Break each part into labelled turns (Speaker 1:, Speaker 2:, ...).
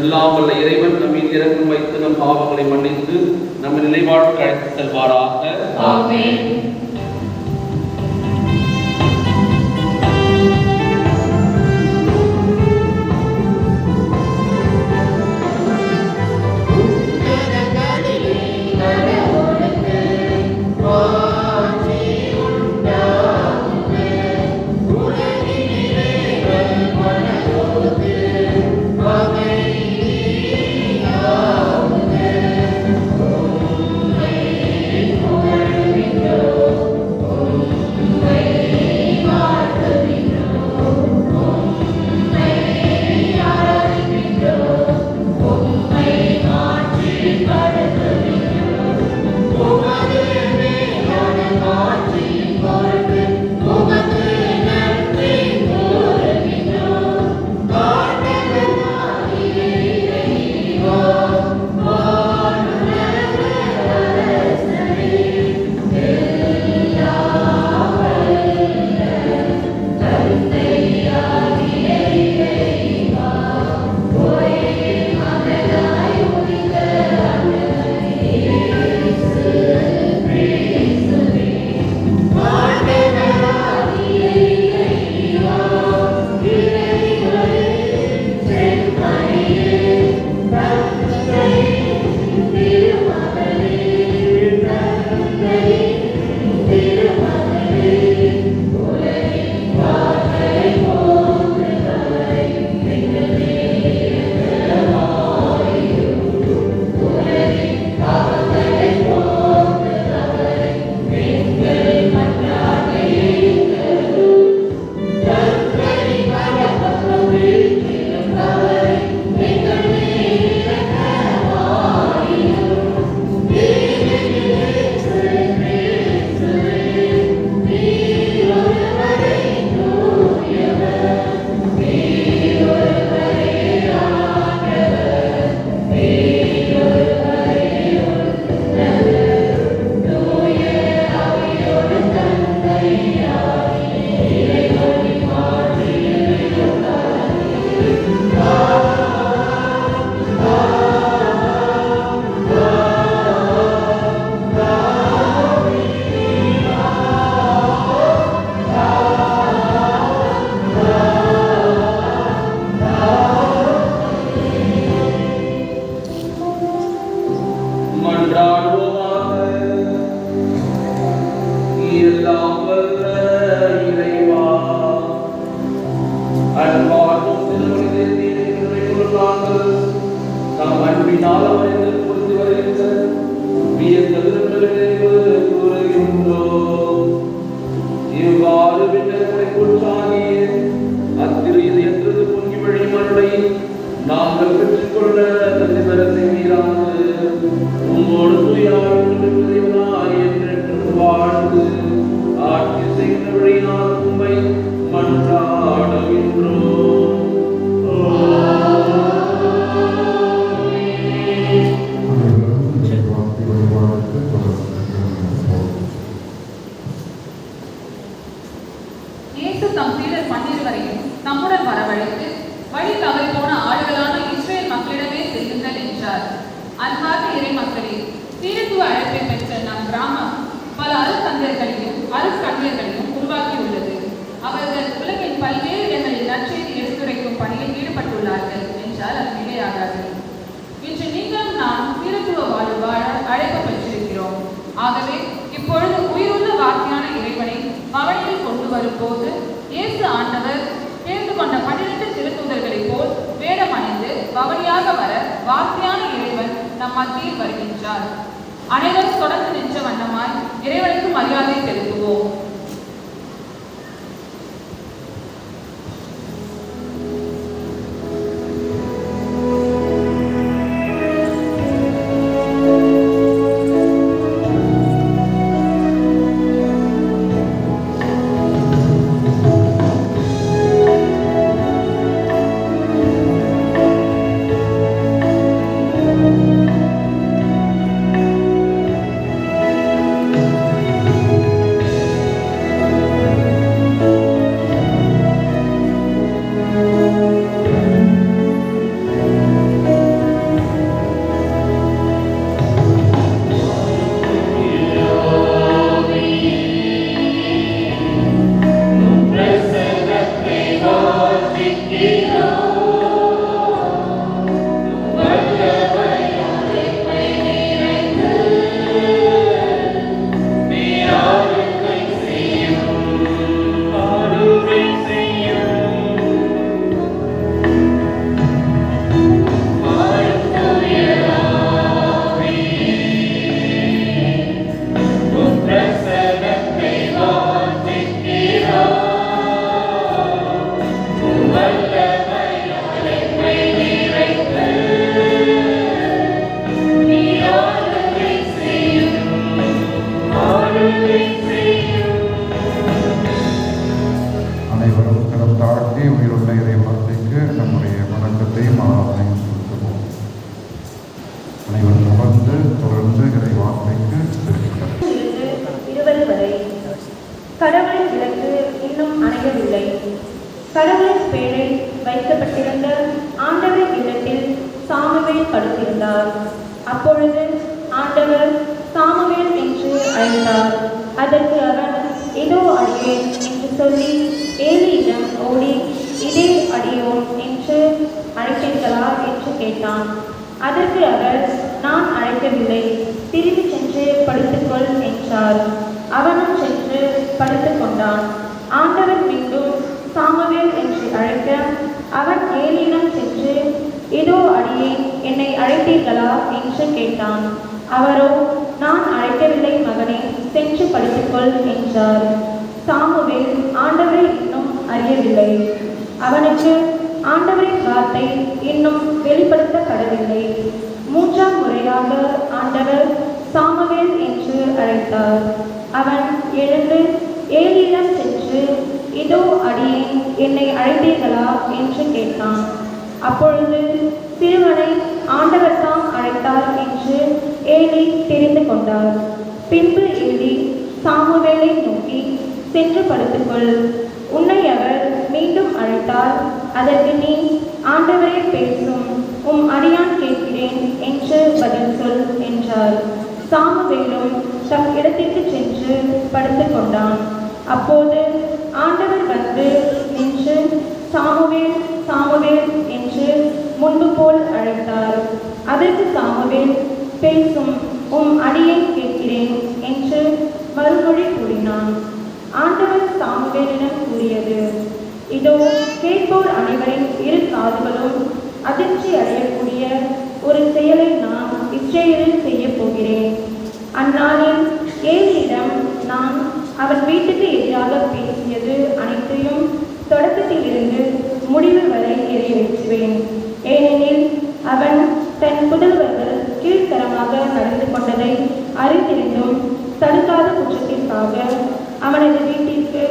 Speaker 1: எல்லாம் வல்ல இறைவன் நம் மீது இறக்கம் வைத்து நம் பாவங்களை மன்னித்து நம்ம நிலைவாழ்வு அழைத்து செல்வாராக. with all போது
Speaker 2: இயேசு ஆண்டவர் சேர்ந்து கொண்ட பன்னிரண்டு திருத்தூதர்களைப் போல் வேடம் அணிந்து வவனியாக வர வார்த்தையான இறைவன் நம் மத்தியில் வருகின்றார். அனைவரும் தொடர்ந்து நின்ற வண்ணமாய் இறைவனுக்கு மரியாதை செலுத்துவோம்.
Speaker 3: அழைக்கவில்லை கடவுளின் பெயரில் வைக்கப்பட்டிருந்த ஆண்டவரின் இல்லத்தில் சாமுவேல் படுத்திருந்தார். அப்பொழுது ஆண்டவர் சாமுவேல் என்று அழைத்தார். அதற்கு அவன் இதோ அடியேன் என்று சொல்லி ஏலியிடம் ஓடி இதே அடியோன் என்று அழைத்தீர்களா என்று கேட்டான். அதற்கு அவர் நான் அழைக்கவில்லை. திரும்பி சென்று படுத்துக்கொள் என்றார். அவனும் சென்று படுத்துக் கொண்டான். ஆண்டவர் மீண்டும் சாமுவேல் என்று அழைக்க அவன் ஏலியிடம் சென்று இதோ அடியே என்னை அழைத்தீர்களா? என்று கேட்டான். அவரோ நான் அழைக்கவில்லை மகனே சென்று படித்துக்கொள் என்றார். சாமுவேல் ஆண்டவரை இன்னும் அறியவில்லை. அவனுக்கு ஆண்டவரின் வார்த்தை இன்னும் வெளிப்படுத்தப்படவில்லை. மூன்றாம் முறையாக ஆண்டவர் சாமுவேல் என்று அழைத்தார். அவன் எழுந்து ஏலியிடம் சென்று இதோ அடியே என்னை அழைத்தீர்களா? என்று கேட்டான். அப்பொழுது சிறுவனை ஆண்டவர் தாம் அழைத்தார் என்று ஏலி தெரிந்து கொண்டார். பின்பு ஏலி சாமுவேலை நோக்கி சென்று படுத்துக்கொள். உன்னை அவர் மீண்டும் அழைத்தால் அதற்கு நீ ஆண்டவரே பேசும். உம் அடியான் கேட்கிறேன் என்று பதில் சொல் என்றார். சாமுவேலும் தம் இடத்திற்கு சென்று படுத்து கொண்டான் அப்போது ஆண்டவர் வந்து நின்று சாமுவேல் சாமுவேல் என்று முன்பு போல் அழைத்தார். அதற்கு சாமுவேல் பேசும் உம் அடியை கேட்கிறேன் என்று மறுமொழி கூறினான். ஆண்டவர் சாமுவேலிடம் கூறியது இதோ கேட்போர் அனைவரின் இரு காதுகளும் அதிர்ச்சி அடையக்கூடிய ஒரு செயலை நான் இஸ்ரேலில் அந்நாளில் ஏலியிடம் நான் அவன் வீட்டுக்கு எதிராக பேசியது அனைத்தையும் தொடக்கத்திலிருந்து முடிவு வரை நிறைவேற்றுவேன். ஏனெனில் அவன் தன் புதல்வர்கள் கீழ்த்தரமாக நடந்து கொண்டதை அறிந்திருந்தும் தடுக்காத குற்றத்திற்காக அவனது வீட்டிற்கு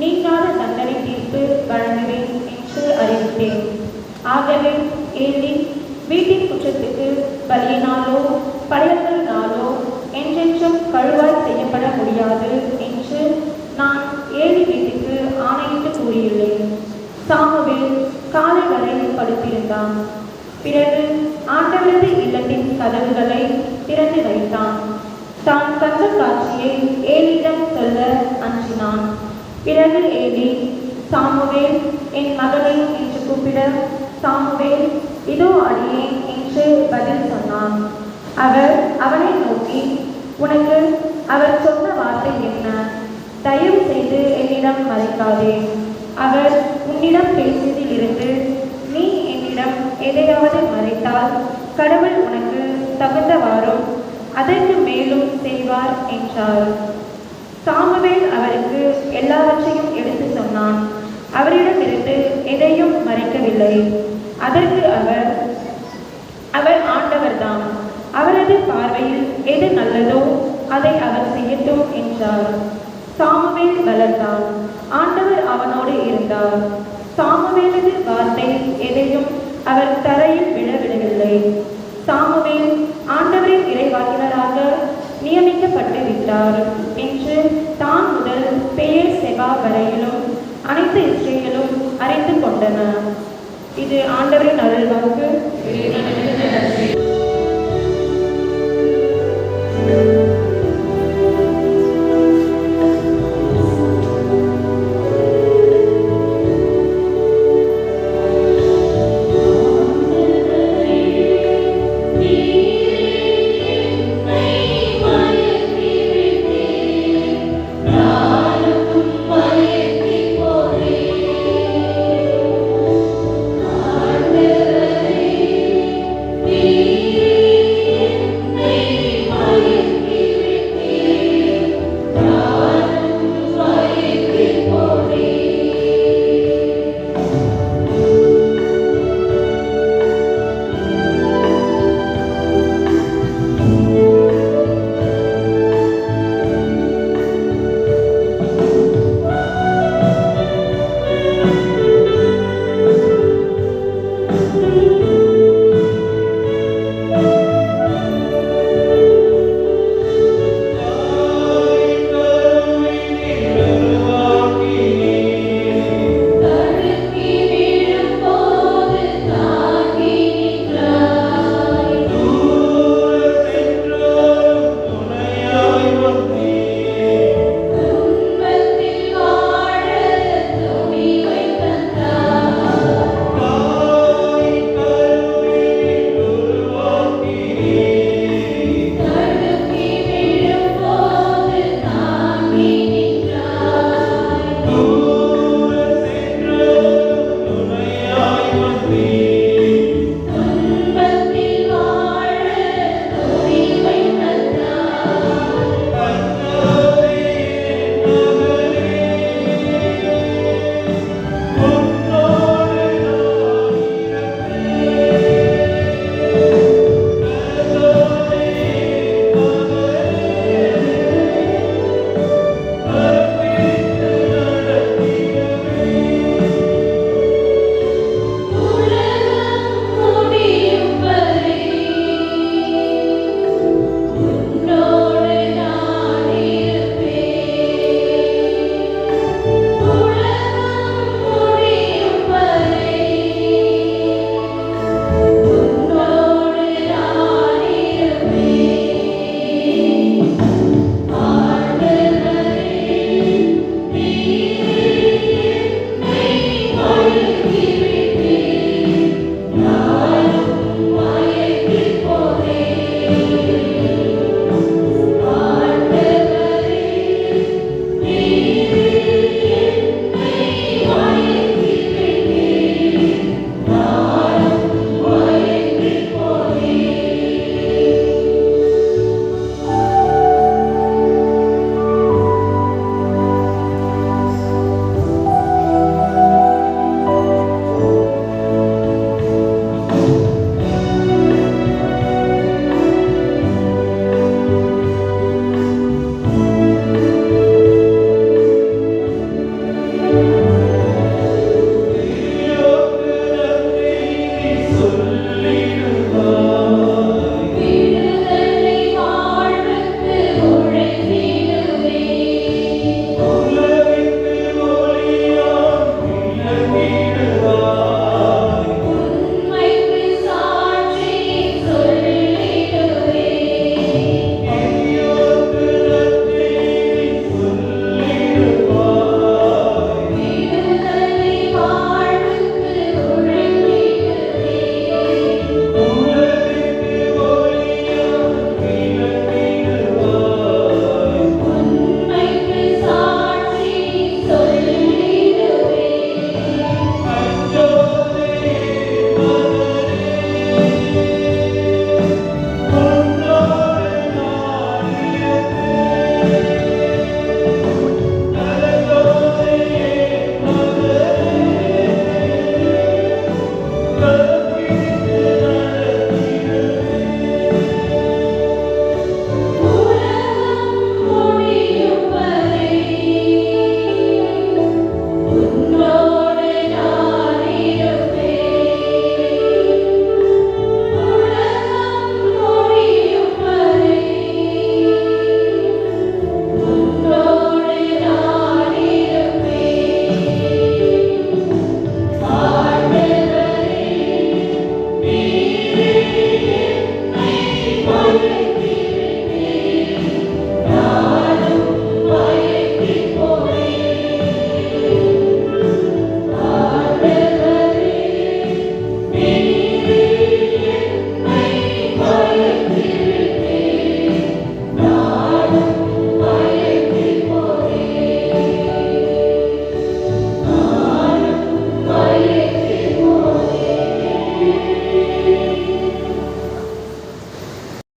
Speaker 3: நீங்காத தண்டனை தீர்ப்பு வழங்குவேன் என்று அறிவித்தேன். ஆகவே ஏழில் வீட்டின் குற்றத்துக்கு பலியினாலோ படையல்களினாலோ என்றென்றும் கழுவாய் செய்யப்பட முடியாது என்று நான் ஏலி வீட்டுக்கு ஆணையிட்டு கூறியுள்ளேன் சாமுவேல் காலை வரை படுத்திருந்தான். பிறகு ஆண்டவரது இல்லத்தின் கதவுகளை திறந்து வைத்தான். தான் கண்ட காட்சியை ஏலியிடம் சொல்ல அஞ்சினான். பிறகு ஏலி சாமுவேல் என் மகனை என்று கூப்பிட. சாமுவேல் இதோ அடியே என்று பதில் சொன்னான். அவர் அவனை நோக்கி உனக்கு அவர் சொன்ன வார்த்தை என்ன? தயவு செய்து என்னிடம் மறைக்காதே. அவர் உன்னிடம் பேசியதில் இருந்து நீ என்னிடம் எதையாவது மறைத்தால் கடவுள் உனக்கு தகுந்தவாறும் அதற்கு மேலும் செய்வார் என்றார். சாமுவேல் அவருக்கு எல்லாவற்றையும் எடுத்து சொன்னான். அவரிடமிருந்து எதையும் மறைக்கவில்லை. அதற்கு அவர் அவர் ஆண்டவர்தாம். அவரது பார்வையில் எது நல்லதோ அதை அவர் செய்யட்டும் என்றார். சாமுவேல் வளர்ந்தான். ஆண்டவர் அவனோடு இருந்தார். சாமுவேலது வார்த்தை எதையும் அவர் தரையில் விழவிடவில்லை. சாமுவேல் ஆண்டவரின் இறைவாக்கினராக நியமிக்கப்பட்டு விட்டார் என்று தான் முதல் பெயர் செவா வரையிலும் அனைத்து இஸ்ரேலும் அறிந்து கொண்டன இது ஆண்டவரின் அருள்வாக்கு.